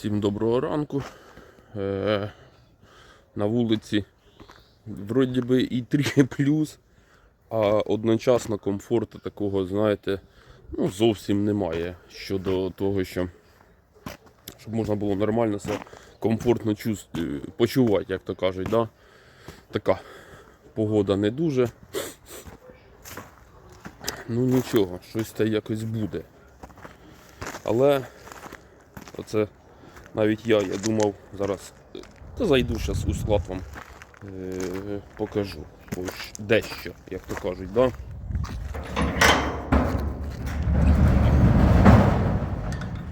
Всім доброго ранку. Е, на вулиці вроді би і 3 плюс, а одночасно комфорту такого, знаєте, ну, зовсім немає щодо того, що щоб можна було нормально себе комфортно е, почувати, як то кажуть. Да? Така погода не дуже. Ну нічого, щось та якось буде. Але оце навіть я, я думав, зараз е, та зайду зараз у склад вам е, покажу. Ось дещо, як то кажуть, да?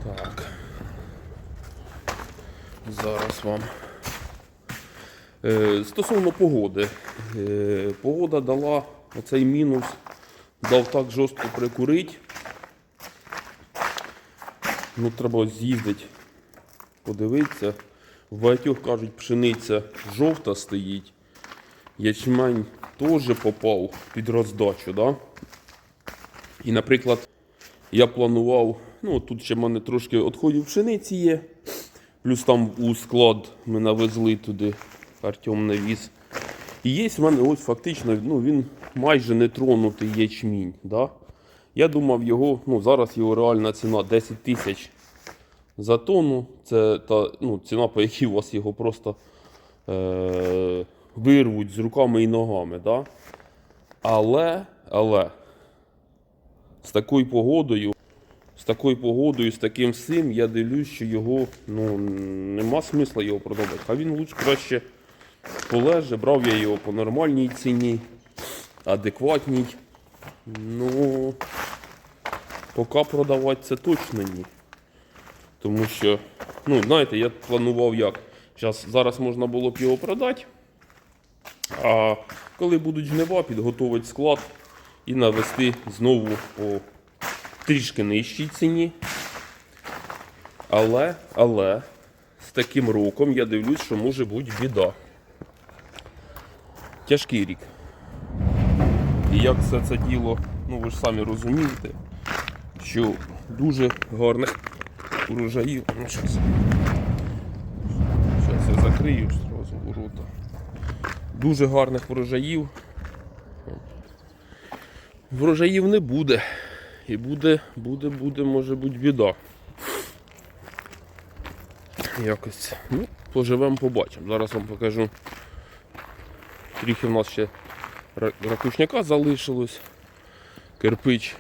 Так. Зараз вам. Е, стосовно погоди. Погода дала оцей мінус, дав так жорстко прикурити. Ну, треба з'їздити, подивитися. В багатьох кажуть, пшениця жовта стоїть. Ячмень теж попав під роздачу. Да? І, наприклад, я планував, ну тут ще в мене трошки відходів пшениці є. Плюс там у склад ми навезли туди, Артем навіз. І є в мене ось фактично, ну він майже не тронутий ячмінь. Да? Я думав, його, ну зараз його реальна ціна 10 тисяч за тонну. Це та, ну, ціна, по якій у вас його просто е- вирвуть з руками і ногами. Да? Але, але з такою погодою, з такою погодою, з таким всім, я дивлюсь, що його ну, нема смисла його продавати. А він лучше краще полеже, брав я його по нормальній ціні, адекватній. Ну, поки продавати це точно ні. Тому що, ну, знаєте, я планував як. Зараз, зараз можна було б його продати. А коли будуть жнива, підготувати склад і навести знову по трішки нижчій ціні. Але, але з таким роком я дивлюсь, що може бути біда. Тяжкий рік. І як все це діло, ну ви ж самі розумієте, що дуже гарних урожаїв. Ну, зараз. Я закрию зразу ворота. Дуже гарних врожаїв. Врожаїв не буде. І буде, буде, буде, може бути біда. Якось. Ну, поживемо, побачимо. Зараз вам покажу. Трохи в нас ще ракушняка залишилось. Кирпич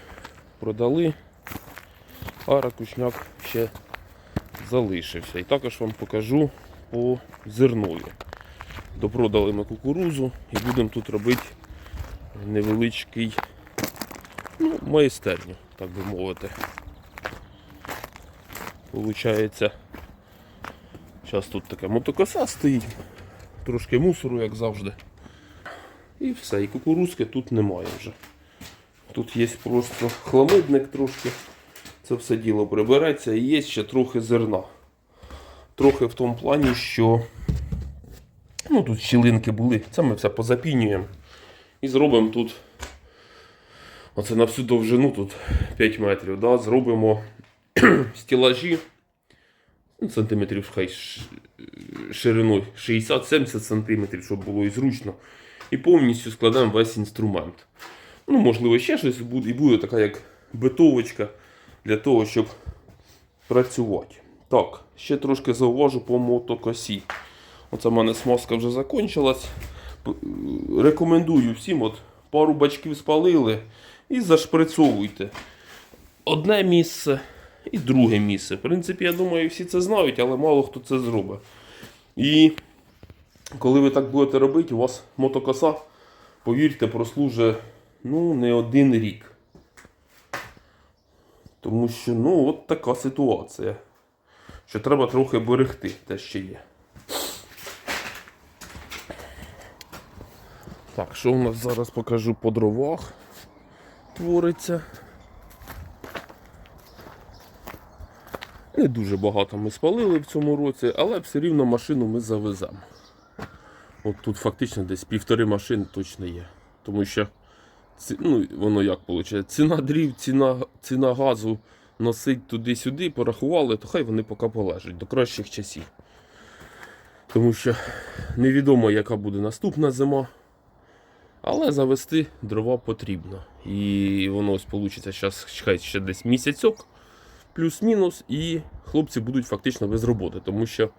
продали, а ракушняк ще залишився. І також вам покажу по зернові. Допродали ми кукурузу і будемо тут робити невеличкий ну, майстерню, так би мовити. Получається, зараз тут така мотокоса стоїть, трошки мусору, як завжди. І все, і кукурузки тут немає вже. Тут є просто хламидник трошки. Це все діло прибереться і є ще трохи зерна. Трохи в тому плані, що ну, тут щілинки були. Це ми все позапінюємо. І зробимо тут. Оце на всю довжину тут 5 метрів. Да? Зробимо стілажі. Ну, сантиметрів хай шириною 60-70 сантиметрів, щоб було і зручно. І повністю складемо весь інструмент. Ну, можливо, ще щось буде, і буде така як битовочка для того, щоб працювати. Так, ще трошки зауважу по мотокосі. Оце в мене смазка вже закінчилась. Рекомендую всім, от пару бачків спалили і зашприцовуйте. Одне місце і друге місце. В принципі, я думаю, всі це знають, але мало хто це зробить. І коли ви так будете робити, у вас мотокоса, повірте, прослужить ну, не один рік. Тому що ну, от така ситуація. Що треба трохи берегти те, що є. Так, що у нас зараз покажу по дровах твориться. Не дуже багато ми спалили в цьому році, але все рівно машину ми завеземо. От тут фактично десь півтори машини точно є. Тому що ці- ну, воно як виходить, ціна дрів, ціна, ціна газу носить туди-сюди, порахували, то хай вони поки полежать до кращих часів. Тому що невідомо, яка буде наступна зима. Але завести дрова потрібно. І воно ось вийде зараз чекай, ще десь місяцьок, плюс-мінус, і хлопці будуть фактично без роботи, тому що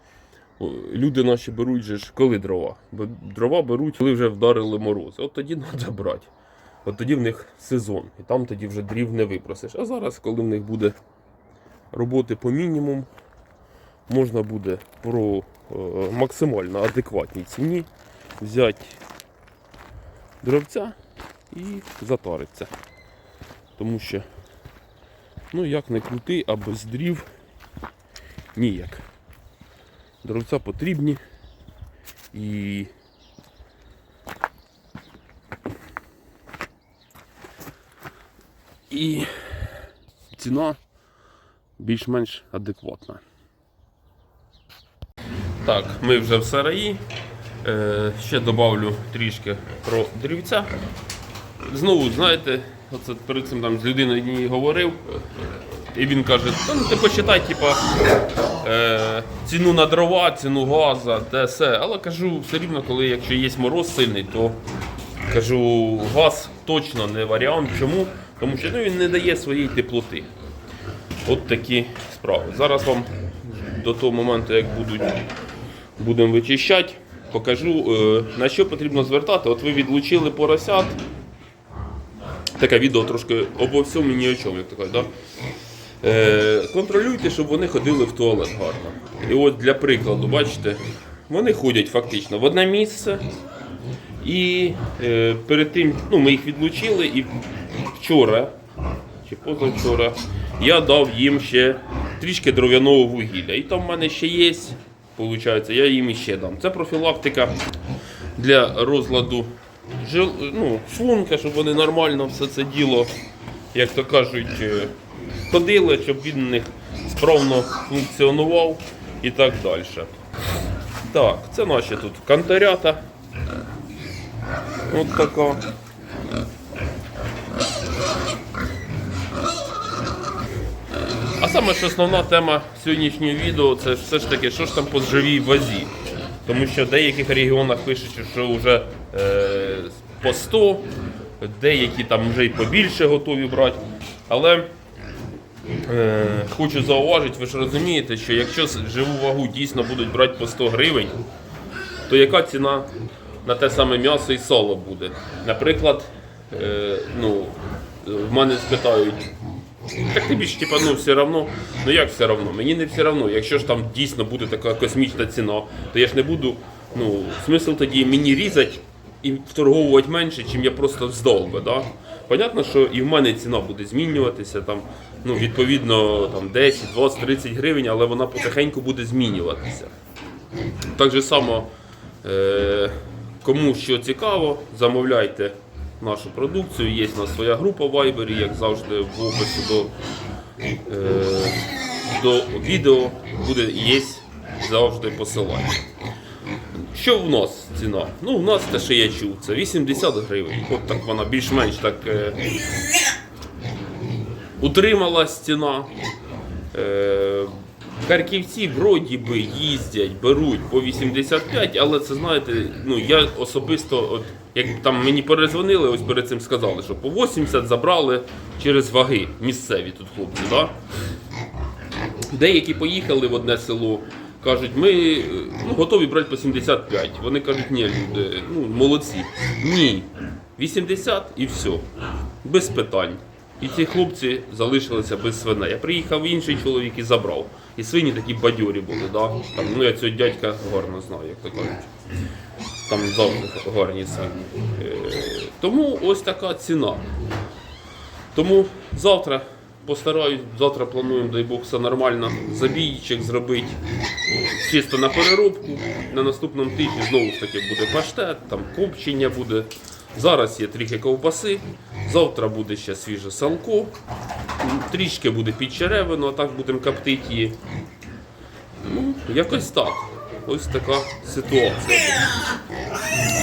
люди наші беруть же ж коли дрова. Дрова беруть, коли вже вдарили морози. От тоді треба брати. От тоді в них сезон, і там тоді вже дрів не випросиш. А зараз, коли в них буде роботи по мінімуму, можна буде про е, максимально адекватній ціні взяти дровця і затариться. Тому що, ну як не крути, а без дрів ніяк. Дровця потрібні і і ціна більш-менш адекватна. Так, ми вже в сараї. Е, ще добавлю трішки про дрівця. Знову, знаєте, оце перед цим там з людиною говорив. І він каже, ну ти почитай, типа, е, ціну на дрова, ціну газа, те все. Але кажу, все рівно, коли якщо є мороз сильний, то кажу, газ точно не варіант. Чому? Тому що ну, він не дає своєї теплоти. От такі справи. Зараз вам до того моменту, як будемо вичищати, покажу, е, на що потрібно звертати. От ви відлучили поросят. Таке відео трошки обо всьому ні о чому, як кажуть, да? Е, контролюйте, щоб вони ходили в туалет гарно. І от для прикладу, бачите, вони ходять фактично в одне місце. І е, перед тим, ну, ми їх відлучили, і вчора чи позавчора я дав їм ще трішки дров'яного вугілля. І там в мене ще є, виходить, я їм іще дам. Це профілактика для розладу жил, ну, шлунка, щоб вони нормально все це діло, як то кажуть, е, ходили, щоб він них справно функціонував і так далі. Так, це наші тут канторята. От така. Саме ж основна тема сьогоднішнього відео це все ж таки, що ж там по живій вазі. Тому що в деяких регіонах пишуть, що вже е, по 100, деякі там вже й побільше готові брати. Але е, хочу зауважити, ви ж розумієте, що якщо живу вагу дійсно будуть брати по 100 гривень, то яка ціна на те саме м'ясо і сало буде? Наприклад, е, ну, в мене спитають, так тобі ж типа, ну все равно. Ну як все равно? Мені не все равно. Якщо ж там дійсно буде така космічна ціна, то я ж не буду. Ну, смисл тоді мені різати і вторговувати менше, чим я просто здав. Да? Понятно, що і в мене ціна буде змінюватися, там, ну, відповідно там 10, 20, 30 гривень, але вона потихеньку буде змінюватися. Так же само, е, кому що цікаво, замовляйте нашу продукцію. Є в нас своя група в Viber, як завжди в описі до, е, до відео буде є завжди посилання. Що в нас ціна? Ну, в нас те, що я чув, це 80 гривень. От так вона більш-менш так е, утрималась ціна. Е, Харківці вроді би їздять, беруть по 85, але це знаєте, ну я особисто, от, як там мені перезвонили, ось перед цим сказали, що по 80 забрали через ваги місцеві тут хлопці. Да? Деякі поїхали в одне село, кажуть, ми ну, готові брати по 75. Вони кажуть, ні, люди, ну молодці. Ні. 80 і все. Без питань. І ці хлопці залишилися без свиней. Я приїхав інший чоловік і забрав. І свині такі бадьорі були, да? Там, ну я цього дядька гарно знаю, як то кажуть. Там завжди гарні свині. Е, тому ось така ціна. Тому завтра постараюсь, завтра плануємо, дай Бог, все нормально, забійчик зробити чисто на переробку. На наступному тижні знову ж таки буде паштет, там копчення буде. Зараз є трохи ковбаси, завтра буде ще свіже салко, трішки буде підчеревино, а так будемо коптити її. Ну, якось так. Ось така ситуація.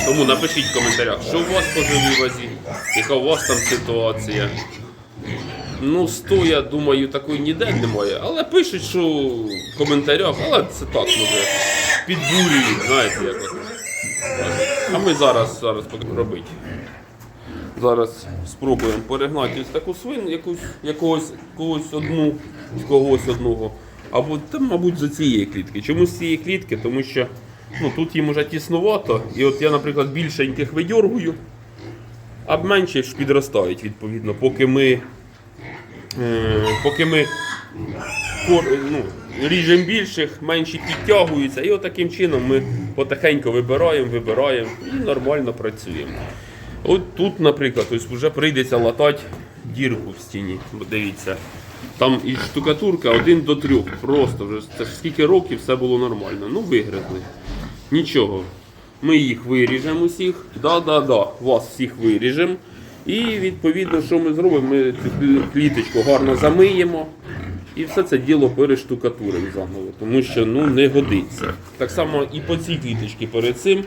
Тому напишіть в коментарях, що у вас по живій вазі, яка у вас там ситуація. Ну, стоя, думаю, такої ніде немає. Але пишуть, що в коментарях, але це так може підбурюють, знаєте, як от. А ми зараз, зараз робити. Зараз спробуємо перегнати ось таку свину, якусь, якогось когось одну, когось одного. Або там, мабуть, за цієї клітки. Чому з цієї клітки? Тому що ну, тут їм уже тіснувато. І от я, наприклад, більшеньких видьоргую, а менші ж підростають, відповідно, поки ми. Е, поки ми ну, ріжемо більших, менші підтягуються, і отаким чином ми потихеньку вибираємо, вибираємо і нормально працюємо. От тут, наприклад, ось вже прийдеться латати дірку в стіні. Дивіться. Там і штукатурка один до трьох. Просто вже це ж скільки років все було нормально. Ну, вигризли. Нічого. Ми їх виріжемо усіх. Да-да-да, вас всіх виріжемо. І відповідно, що ми зробимо? Ми цю кліточку гарно замиємо. І все це діло перештукатуримо заново, тому що ну не годиться. Так само і по цій кліточці перед цим.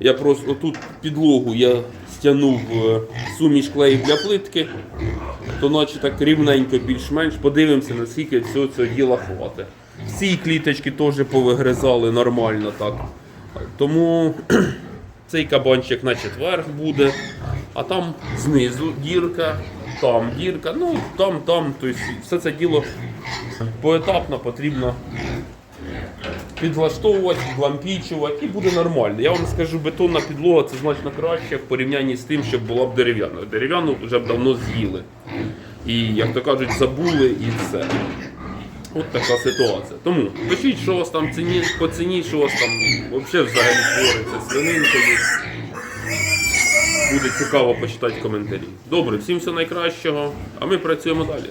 Я просто тут підлогу я стягнув е, суміш клею для плитки, то наче так рівненько більш-менш. Подивимося, наскільки всього цього діла хватить. Всі кліточки теж повигризали нормально так. Тому цей кабанчик на четверг буде, а там знизу дірка, там дірка, ну там, там. Тобто все це діло поетапно потрібно підлаштовувати, підлампічувати і буде нормально. Я вам скажу, бетонна підлога це значно краще в порівнянні з тим, щоб була б дерев'яна. Дерев'яну вже б давно з'їли. І, як то кажуть, забули і все. От така ситуація. Тому пишіть, що у вас там ціні, по ціні, що у вас там взагалі взагалі твориться свининкою. Буде цікаво почитати коментарі. Добре, всім всього найкращого, а ми працюємо далі.